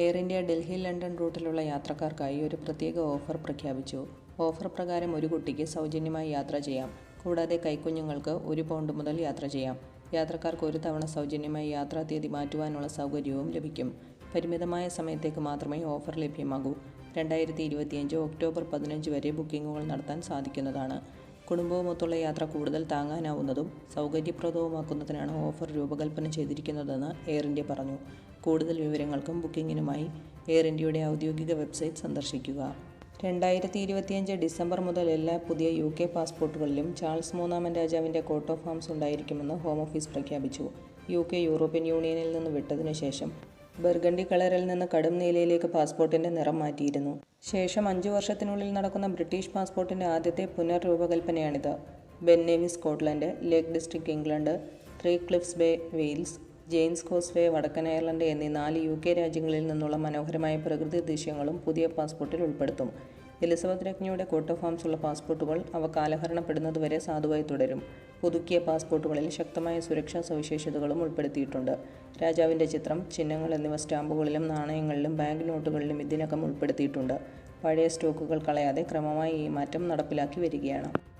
Air India Delhi London റൂട്ടിലുള്ള യാത്രക്കാർക്കായി ഒരു പ്രത്യേക ഓഫർ പ്രഖ്യാപിച്ചു. ഓഫർ പ്രകാരം ഒരു കുട്ടിക്ക് സൗജന്യമായി യാത്ര ചെയ്യാം. കൂടാതെ കൈക്കുഞ്ഞുങ്ങൾക്ക് ഒരു പൗണ്ട് മുതൽ യാത്ര ചെയ്യാം. യാത്രക്കാർക്ക് ഒരു തവണ സൗജന്യമായി യാത്രാ തീയതി മാറ്റുവാനുള്ള സൗകര്യവും ലഭിക്കും. പരിമിതമായ സമയത്തേക്ക് മാത്രമേ ഓഫർ ലഭ്യമാകൂ. രണ്ടായിരത്തി ഇരുപത്തിയഞ്ച് ഒക്ടോബർ പതിനഞ്ച് വരെ ബുക്കിങ്ങുകൾ നടത്താൻ സാധിക്കുന്നതാണ്. കുടുംബവുമൊത്തുള്ള യാത്ര കൂടുതൽ താങ്ങാനാവുന്നതും സൗകര്യപ്രദവുമാക്കുന്നതിനാണ് ഓഫർ രൂപകൽപ്പന ചെയ്തിരിക്കുന്നതെന്ന് എയർ ഇന്ത്യ പറഞ്ഞു. കൂടുതൽ വിവരങ്ങൾക്കും ബുക്കിംഗിനുമായി എയർ ഇന്ത്യയുടെ ഔദ്യോഗിക വെബ്സൈറ്റ് സന്ദർശിക്കുക. രണ്ടായിരത്തി ഇരുപത്തിയഞ്ച് ഡിസംബർ മുതൽ എല്ലാ പുതിയ യു കെ പാസ്പോർട്ടുകളിലും ചാൾസ് മൂന്നാമൻ രാജാവിന്റെ കോട്ട് ഓഫ് ആംസ് ഉണ്ടായിരിക്കുമെന്ന് ഹോം ഓഫീസ് പ്രഖ്യാപിച്ചു. യു കെ യൂറോപ്യൻ യൂണിയനിൽ നിന്ന് വിട്ടതിനു ശേഷം ബർഗണ്ടി കളറിൽ നിന്ന് കടും നീലയിലേക്ക് പാസ്പോർട്ടിന്റെ നിറം മാറ്റിയിരുന്നു. ശേഷം അഞ്ചു വർഷത്തിനുള്ളിൽ നടക്കുന്ന ബ്രിട്ടീഷ് പാസ്പോർട്ടിന്റെ ആദ്യത്തെ പുനർരൂപകൽപ്പനയാണിത്. Ben Nevis Scotland Lake District England three cliffs bay Wales Giant's causeway വടക്കൻ അയർലൻഡ് എന്നീ നാല് യു കെ രാജ്യങ്ങളിൽ നിന്നുള്ള മനോഹരമായ പ്രകൃതി ദൃശ്യങ്ങളും പുതിയ പാസ്പോർട്ടിൽ ഉൾപ്പെടുത്തും. എലിസബത്ത് രജ്ഞിയുടെ കോട്ട് ഓഫ് ആംസ് ഉള്ള പാസ്പോർട്ടുകൾ അവ കാലഹരണപ്പെടുന്നതുവരെ സാധുവായി തുടരും. പുതുക്കിയ പാസ്പോർട്ടുകളിൽ ശക്തമായ സുരക്ഷാ സവിശേഷതകളും ഉൾപ്പെടുത്തിയിട്ടുണ്ട്. രാജാവിന്റെ ചിത്രം ചിഹ്നങ്ങൾ എന്നിവ സ്റ്റാമ്പുകളിലും നാണയങ്ങളിലും ബാങ്ക് നോട്ടുകളിലും ഇതിനകം ഉൾപ്പെടുത്തിയിട്ടുണ്ട്. പഴയ സ്റ്റോക്കുകൾ കളയാതെ ക്രമമായി ഈ മാറ്റം നടപ്പിലാക്കി വരികയാണ്.